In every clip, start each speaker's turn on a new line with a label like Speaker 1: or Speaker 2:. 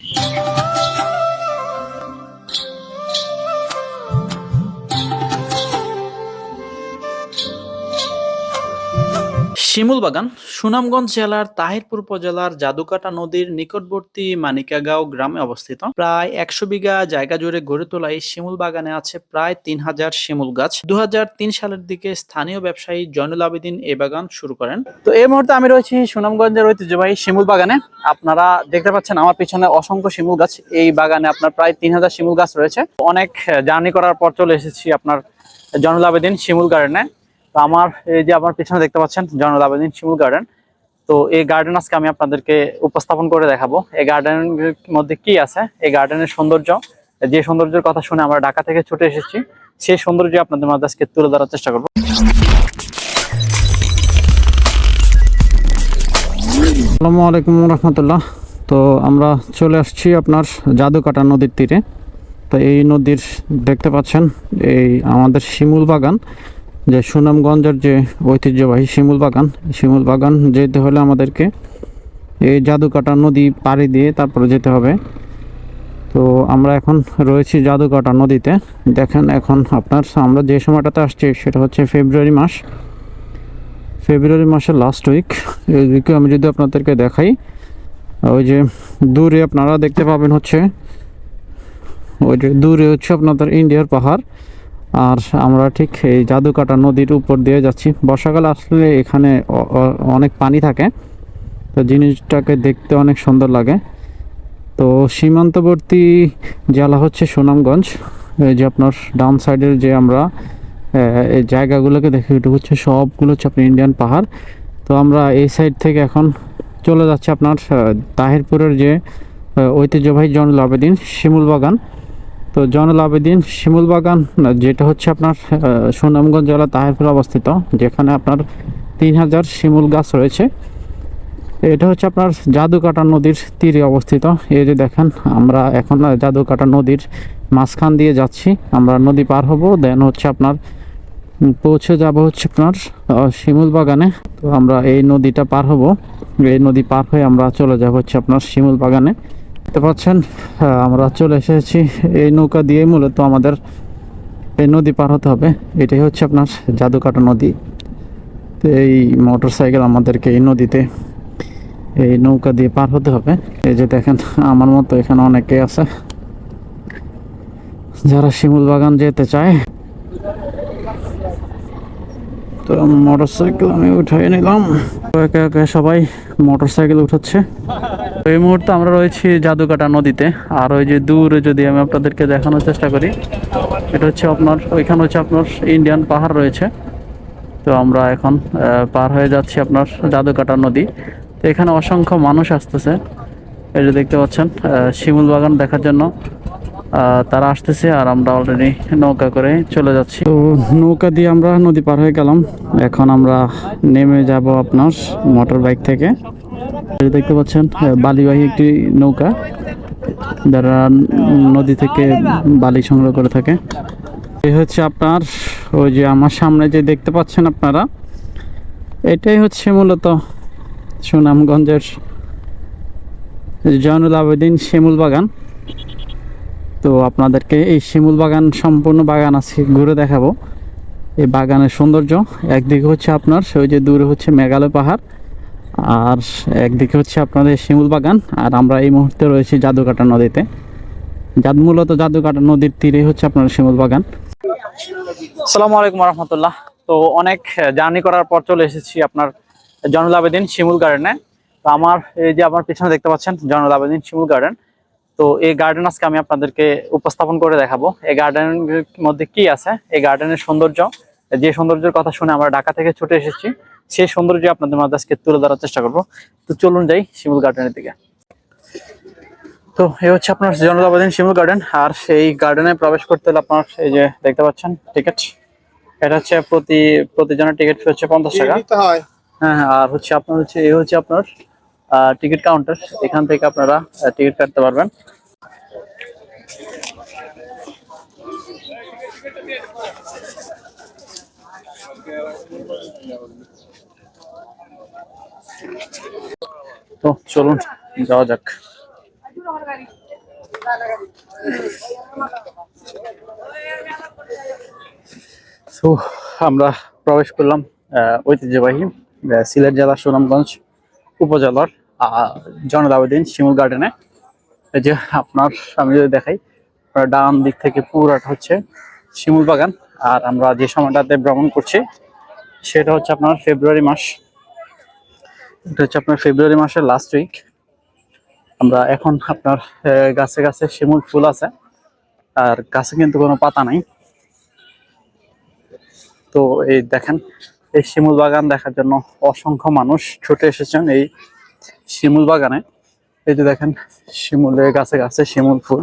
Speaker 1: শিমুল বাগান সুনামগঞ্জ জেলার তাহিরপুর উপজেলার জাদুকাটা নদীর নিকটবর্তী মানিকাগাঁও গ্রামে অবস্থিত। প্রায় একশো বিঘা জায়গা জুড়ে গড়ে তোলা এই শিমুল বাগানে আছে প্রায় তিন হাজার শিমুল গাছ। দু হাজার তিন সালের দিকে স্থানীয় ব্যবসায়ী জয়নুল আবেদিন এই বাগান শুরু করেন। তো এই মুহূর্তে আমি রয়েছি সুনামগঞ্জের ঐতিহ্যবাহী শিমুল বাগানে আপনারা দেখতে পাচ্ছেন আমার পিছনে অসংখ্য শিমুল গাছ। এই বাগানে আপনার প্রায় তিন হাজার শিমুল গাছ রয়েছে। অনেক জার্নি করার পর চলে এসেছি আপনার জয়নুল আবেদিন শিমুল গার্ডেনে। আমার, এই যে আমার পিছনে দেখতে পাচ্ছেন, জয়নুল আবেদিন শিমুল গার্ডেন তো এই গার্ডেন আজকে আমি আপনাদেরকে উপস্থাপন করে দেখাবো। এই গার্ডেনের মধ্যে কি আছে? এই গার্ডেনের সৌন্দর্য, যে সৌন্দর্যের কথা শুনে আমরা ঢাকা থেকে ছুটে এসেছি, সেই সৌন্দর্য আপনাদের মাঝে আজকে তুলে ধরার চেষ্টা করব। আসসালামু আলাইকুম রহমতুল্লাহ। তো আমরা চলে আসছি আপনার জাদুকাটা নদীর তীরে। তো এই নদীর দেখতে পাচ্ছেন, এই আমাদের শিমুল বাগান। যে সুনামগঞ্জের যে ঐতিহ্যবাহী শিমুল বাগান শিমুল বাগান যেতে হলে আমাদেরকে এই জাদুকাটা নদী পাড়ি দিয়ে তারপরে যেতে হবে। তো আমরা এখন রয়েছি জাদুকাটা নদীতে। দেখেন এখন আপনার আমরা যে সময়টাতে আসছি সেটা হচ্ছে ফেব্রুয়ারি মাস। ফেব্রুয়ারি মাসের লাস্ট উইক এদিকে আমি যদি আপনাদেরকে দেখাই, ওই যে দূরে আপনারা দেখতে পাবেন হচ্ছে, ওই যে দূরে হচ্ছে আপনাদের ইন্ডিয়ার পাহাড়। আর আমরা ঠিক এই জাদুকাটা নদীর উপর দিয়ে যাচ্ছি। বর্ষাকালে আসলে এখানে অনেক পানি থাকে। তো জিনিসটাকে দেখতে অনেক সুন্দর লাগে। তো সীমান্তবর্তী জেলা হচ্ছে সুনামগঞ্জ। এই যে আপনার ডাউন সাইডের যে আমরা এই জায়গাগুলোকে দেখি এটা হচ্ছে সবগুলো হচ্ছে আপনার ইন্ডিয়ান পাহাড়। তো আমরা এই সাইড থেকে এখন চলে যাচ্ছি আপনার তাহিরপুরের যে ঐতিহ্যবাহী জনুল আবেদিন শিমুল বাগান তো জনুল আবেদিন, শিমুল বাগান, যেটা হচ্ছে আপনার সুনামগঞ্জ জেলা তাহিরপুরে অবস্থিত, যেখানে আপনার তিন হাজার শিমুল গাছ রয়েছে। এটা হচ্ছে আপনার জাদুকাটা নদীর তীরে অবস্থিত। এই যে দেখেন, আমরা এখন জাদুকাটা নদীর মাঝখান দিয়ে যাচ্ছি। আমরা নদী পার হব, দেন হচ্ছে আপনার পৌঁছে যাব হচ্ছে আপনার শিমুল বাগানে। তো আমরা এই নদীটা পার হব। এই নদী পার হয়ে আমরা চলে যাব হচ্ছে আপনার শিমুল বাগানে। দেখতে পাচ্ছেন আমরা চলে এসেছি। এই নৌকা দিয়ে মূলত আমাদের এই নদী পার হতে হবে। এটাই হচ্ছে আপনার জাদুকাটা নদী। তো এই মোটর সাইকেল আমাদেরকে এই নদীতে এই নৌকা দিয়ে পার হতে হবে। এই যে দেখেন, আমার মতো এখানে অনেকে আছে। যারা শিমুল বাগান যেতে চায়। তো মোটর সাইকেল আমি উঠাই নিলাম। একে একে সবাই মোটর সাইকেল উঠাচ্ছে। এই মুহূর্তে আমরা রয়েছি জাদুকাটা নদীতে। আর ওই যে দূরে যদি আমি আপনাদেরকে দেখানোর চেষ্টা করি, এটা হচ্ছে আপনার, ওইখানে হচ্ছে আপনার ইন্ডিয়ান পাহাড় রয়েছে। তো আমরা এখন পার হয়ে যাচ্ছি আপনার জাদুকাটা নদী। তো এখানে অসংখ্য মানুষ আসতেছে। এই যে দেখতে পাচ্ছেন শিমুল বাগান দেখার জন্য তারা আসতেছে আর আমরা অলরেডি নৌকা করে চলে যাচ্ছি। তো নৌকা দিয়ে আমরা নদী পার হয়ে গেলাম। এখন আমরা নেমে যাব আপনার মোটর বাইক থেকে। দেখতে পাচ্ছেন বালিবাহী একটি নৌকা যারা নদী থেকে বালি সংগ্রহ করে থাকে। এই হচ্ছে আপনার, ওই যে আমার সামনে যে দেখতে পাচ্ছেন আপনারা, এটাই হচ্ছে মূলত সুনামগঞ্জের জয়নুল আবেদিন শিমুল বাগান। তো আপনাদেরকে এই শিমুল বাগান সম্পূর্ণ বাগান আছে ঘুরে দেখাবো। এই বাগানের সৌন্দর্য, একদিকে হচ্ছে আপনার ওই যে দূরে হচ্ছে মেঘালয় পাহাড় আর একদিকে হচ্ছে আপনাদের শিমুল বাগান, আর আমরা এই মুহূর্তে রয়েছি জাদুকাটা নদীতে। যাদ মূলত জাদুকাটা নদীর তীরে হচ্ছে আপনার শিমুল বাগান। আসসালামু আলাইকুম রহমতুল্লাহ তো অনেক জার্নি করার পর চলে এসেছি আপনার জনুল আবেদিন শিমুল গার্ডেনে। তো আমার, এই যে আমার পিছনে দেখতে পাচ্ছেন জনুল আবেদিন শিমুল গার্ডেন। তো এই গার্ডেন আজকে আমি আপনাদেরকে উপস্থাপন করে দেখাবো। এই গার্ডেনের মধ্যে কি আছে? এই গার্ডেনের সৌন্দর্য যে সৌন্দর্যের কথা শুনে আমরা ঢাকা থেকে ছুটে এসেছি সেই সৌন্দর্য আপনাদের মাঝে আজকে তুলে ধরার চেষ্টা করব। তো চলুন যাই শিমুল গার্ডেনের দিকে। তো এই হচ্ছে আপনার জনতাবাদীন শিমুল গার্ডেন আর সেই গার্ডেনে প্রবেশ করতে হলে আপনার এই যে দেখতে পাচ্ছেন টিকিট এটা হচ্ছে প্রতি প্রতিজনের টিকিট ফি হচ্ছে পঞ্চাশ টাকা।
Speaker 2: হ্যাঁ।
Speaker 1: হ্যাঁ আর হচ্ছে আপনার হচ্ছে এই হচ্ছে আপনার টিকিট কাউন্টার এখান থেকে আপনারা টিকিট কাটতে পারবেন। তো চলুন যাওয়া যাক। সো আমরা প্রবেশ করলাম ঐতিহ্যবাহী সিলেট জেলা সুনামগঞ্জ উপজেলার আহ, জনদাবেদিন শিমুল গার্ডেনে এই যে আপনার আমি যদি দেখাই ডান দিক থেকে পুরাটা হচ্ছে শিমুল বাগান। আর আমরা যে সময়টাতে ভ্রমণ করছি, সেটা হচ্ছে আপনার ফেব্রুয়ারি মাস। এটা হচ্ছে আপনার ফেব্রুয়ারি মাসের লাস্ট উইক আমরা এখন আপনার গাছে গাছে শিমুল ফুল আছে, আর গাছে কিন্তু কোনো পাতা নাই। তো এই দেখেন, এই শিমুল বাগান দেখার জন্য অসংখ্য মানুষ ছুটে এসেছেন এই শিমুল বাগানে। এই যে দেখেন, শিমুলের গাছে গাছে শিমুল ফুল,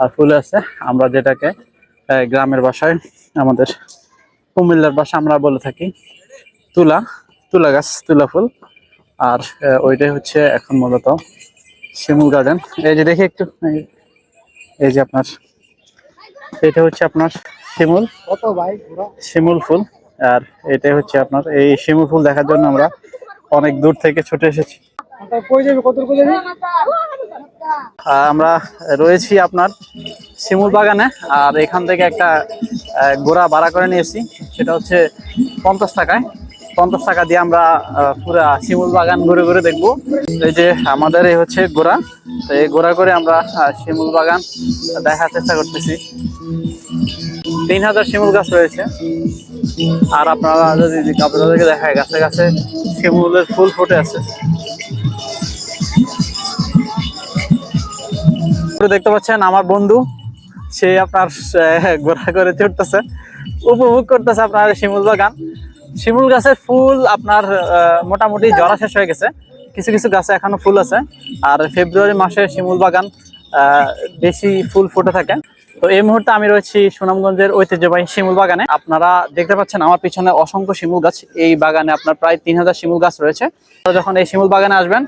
Speaker 1: আর ফুল আছে। আমরা যেটাকে গ্রামের বাসায় আমাদের কুমিল্লার ভাষা আমরা বলে থাকি। তুলা তুলা গাছ তুলা ফুল। আর ওইটাই হচ্ছে এখন মূলত শিমুল গার্ডেন। এই যে দেখি একটু এই- যে আপনার এটা হচ্ছে আপনার শিমুল। শিমুল ফুল। আর এটাই হচ্ছে আপনার এই শিমুল ফুল দেখার জন্য আমরা অনেক দূর থেকে ছুটে এসেছি। আমরা রয়েছি আপনার শিমুল বাগানে, আর এখান থেকে একটা ঘোড়া ভাড়া করে নিয়েছি সেটা হচ্ছে পঞ্চাশ টাকায়। পঞ্চাশ টাকা দিয়ে আমরা পুরা শিমুল বাগান ঘুরে ঘুরে দেখব। এই যে আমাদের এই হচ্ছে ঘোড়া, তো এই ঘোড়া করে আমরা শিমুল বাগান দেখার চেষ্টা করতেছি। তিন হাজার শিমুল গাছ রয়েছে। আর আপনারা যদি আপনাদেরকে দেখায়, গাছে গাছে শিমুলের ফুল ফুটে আছে। দেখতে পাচ্ছেন আমার বন্ধু। সে আপনার ঘোরা করে চড়তেছে। উপভোগ করতেছে আপনার শিমুল বাগান। শিমুল গাছের ফুল আপনার মোটামুটি জরা শেষ হয়ে গেছে। কিছু কিছু গাছে এখনও ফুল আছে। আর ফেব্রুয়ারি মাসে শিমুল বাগান বেশি ফুল ফুটে থাকে। তো এই মুহূর্তে আমি রয়েছি সুনামগঞ্জের ঐতিহ্যবাহী শিমুল বাগানে। আপনারা দেখতে পাচ্ছেন আমার পিছনে অসংখ্য শিমুল গাছ। এই বাগানে আপনার প্রায় তিন হাজার শিমুল গাছ রয়েছে। যখন এই শিমুল বাগানে আসবেন,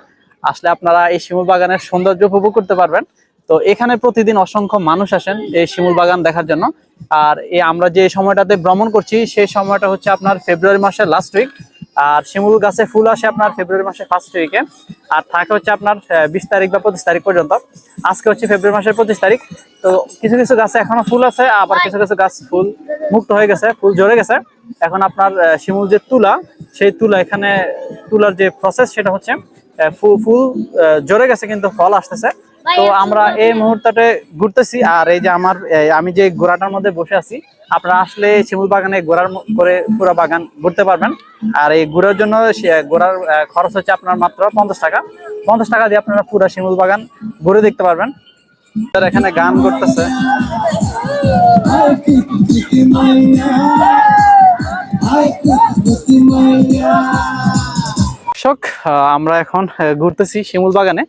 Speaker 1: আসলে আপনারা এই শিমুল বাগানের সৌন্দর্য উপভোগ করতে পারবেন। তো এখানে প্রতিদিন অসংখ্য মানুষ আসেন এই শিমুল বাগান দেখার জন্য। আর এই আমরা যে সময়টাতে ভ্রমণ করছি, সেই সময়টা হচ্ছে আপনার ফেব্রুয়ারি মাসের লাস্ট উইক আর শিমুল গাছে ফুল আসে আপনার ফেব্রুয়ারি মাসের ফার্স্ট উইকে আর থাকে হচ্ছে আপনার বিশ তারিখ বা পঁচিশ তারিখ পর্যন্ত। আজকে হচ্ছে ফেব্রুয়ারি মাসের পঁচিশ তারিখ। তো কিছু কিছু গাছে এখনও ফুল আছে, আবার কিছু কিছু গাছ ফুল মুক্ত হয়ে গেছে, ফুল ঝরে গেছে। এখন আপনার শিমুল যে তুলা, সেই তুলা এখানে তুলার যে প্রসেস সেটা হচ্ছে ফুল ফুল ঝরে গেছে কিন্তু ফল আসতেছে। তো আমরা এই মুহূর্ততে ঘুরতেছি আর এই যে আমার আমি যে ঘোড়াটার মধ্যে বসে আছি আপনারা আসলে শিমুল বাগানে ঘোরার করে পুরো বাগান ঘুরতে পারবেন। আর এই ঘোরার জন্য ঘোরার খরচ হচ্ছে আপনার মাত্র পঞ্চাশ টাকা। পঞ্চাশ টাকা দিয়ে আপনারা পুরো শিমুল বাগান ঘুরে দেখতে পারবেন। এখানে গান করতেছে। আমরা এখন ঘুরতেছি শিমুল বাগানে।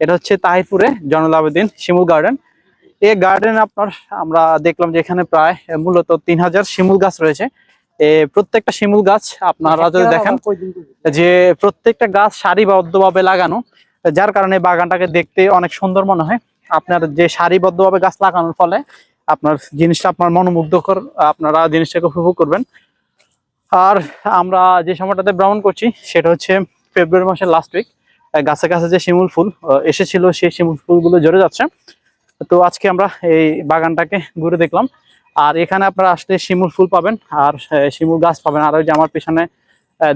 Speaker 1: এটা হচ্ছে তাহিরপুরে জয়নুল আবেদিন শিমুল গার্ডেন। এই গার্ডেন আপনার আমরা দেখলাম যে এখানে প্রায় মূলত তিন হাজার শিমুল গাছ রয়েছে। এ প্রত্যেকটা শিমুল গাছ আপনারা যদি দেখেন যে প্রত্যেকটা গাছ সারিবদ্ধভাবে লাগানো যার কারণে বাগানটাকে দেখতে অনেক সুন্দর মনে হয়। আপনার যে সারিবদ্ধভাবে গাছ লাগানোর ফলে আপনার জিনিসটা আপনার মনোমুগ্ধকর আপনারা জিনিসটাকে উপভোগ করবেন। আর আমরা যে সময়টাতে ভ্রমণ করছি সেটা হচ্ছে ফেব্রুয়ারি মাসের লাস্ট উইক গাছে গাছে যে শিমুল ফুল এসেছিল, সেই শিমুল ফুলগুলো ঝরে যাচ্ছে। তো আজকে আমরা এই বাগানটাকে ঘুরে দেখলাম। আর এখানে আপনারা আসলে শিমুল ফুল পাবেন, আর শিমুল গাছ পাবেন। আর ওই যে আমার পিছনে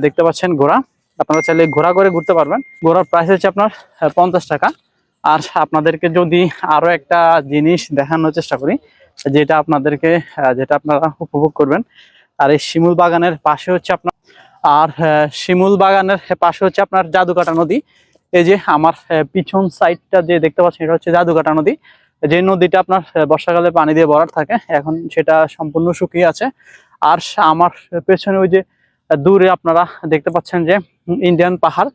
Speaker 1: দেখতে পাচ্ছেন ঘোড়া। আপনারা চাইলে ঘোড়া করে ঘুরতে পারবেন। ঘোড়ার প্রাইস হচ্ছে আপনার পঞ্চাশ টাকা। আর আপনাদেরকে যদি আরও একটা জিনিস দেখানোর চেষ্টা করি, যেটা আপনাদেরকে যেটা আপনারা উপভোগ করবেন, আর এই শিমুল বাগানের পাশে হচ্ছে আপনার, আর শিমুল বাগানের পাশে হচ্ছে আপনার জাদুকাটা নদী। এই যে আমার পিছন সাইডটা যে দেখতে পাচ্ছেন, এটা হচ্ছে জাদুকাটা নদী। যে নদীটা আপনার বর্ষাকালে পানি দিয়ে ভরাট থাকে, এখন সেটা সম্পূর্ণ শুকিয়ে আছে। আর আমার পেছনে ওই যে দূরে আপনারা দেখতে পাচ্ছেন যে ইন্ডিয়ান পাহাড়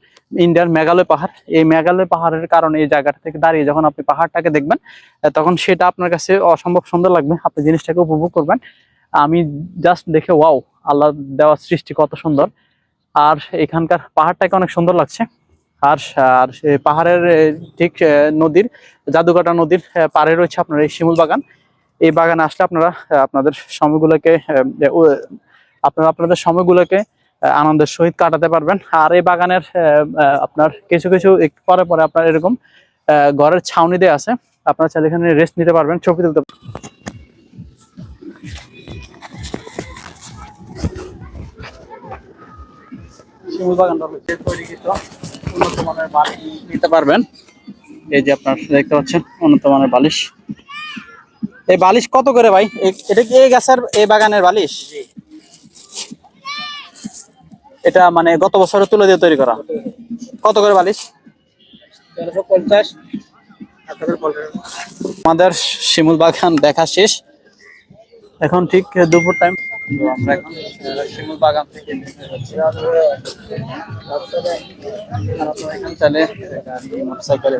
Speaker 1: ইন্ডিয়ান মেঘালয় পাহাড়। এই মেঘালয় পাহাড়ের কারণে এই জায়গাটা থেকে দাঁড়িয়ে যখন আপনি পাহাড়টাকে দেখবেন তখন সেটা আপনার কাছে অসম্ভব সুন্দর লাগবে। আপনি জিনিসটাকে উপভোগ করবেন। আমি জাস্ট দেখে ওয়াও আল্লাহ দেওয়া সৃষ্টি কত সুন্দর। আর এখানকার পাহাড়টাকে অনেক সুন্দর লাগছে। আর আর পাহাড়ের ঠিক নদীর জাদুকাটা নদীর পাড়ে রয়েছে আপনার এই শিমুল বাগান। এই বাগানে আসলে আপনারা আপনাদের সময়গুলোকে আপনারা আপনাদের সময়গুলোকে আনন্দের সহিত কাটাতে পারবেন। আর এই বাগানের আপনার কিছু কিছু পরে পরে আপনার এরকম ঘরের ছাউনি দেওয়া আছে। আপনারা চাইলে এখানে রেস্ট নিতে পারবেন, ছবি তুলতে শিমুল বাগানটা তৈরিকৃত উন্নত মানের বালিশ নিতে পারবেন। এই যে আপনার দেখতে পাচ্ছেন উন্নত মানের বালিশ। এই বালিশ কত করে ভাই? এটা কি এই গাছের এই বাগানের বালিশ? এটা মানে গত বছরে তুলে দিয়ে তৈরি করা। কত করে বালিশ?
Speaker 3: পঞ্চাশ।
Speaker 1: আমাদের শিমুল বাগান দেখা শেষ। এখন ঠিক দুপুর টাইম আমরা এখন শিমুল বাগান থেকে আপনারা এখানে চাইলে মোটরসাইকেল